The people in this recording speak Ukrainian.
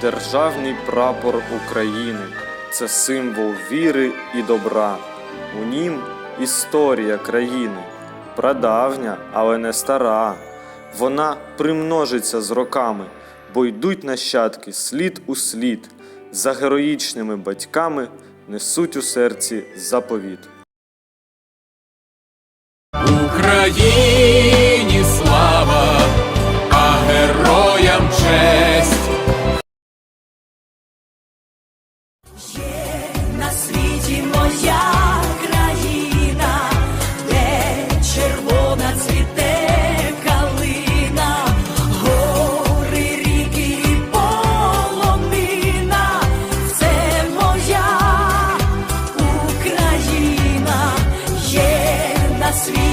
Державний прапор України це символ віри і добра. У нім історія країни, прадавня, але не стара. Вона примножиться з роками, бо йдуть нащадки слід у слід, за героїчними батьками несуть у серці заповіт. Україні світі моя країна, де червона цвіте калина, гори ріки полонина, це моя Україна є на світі.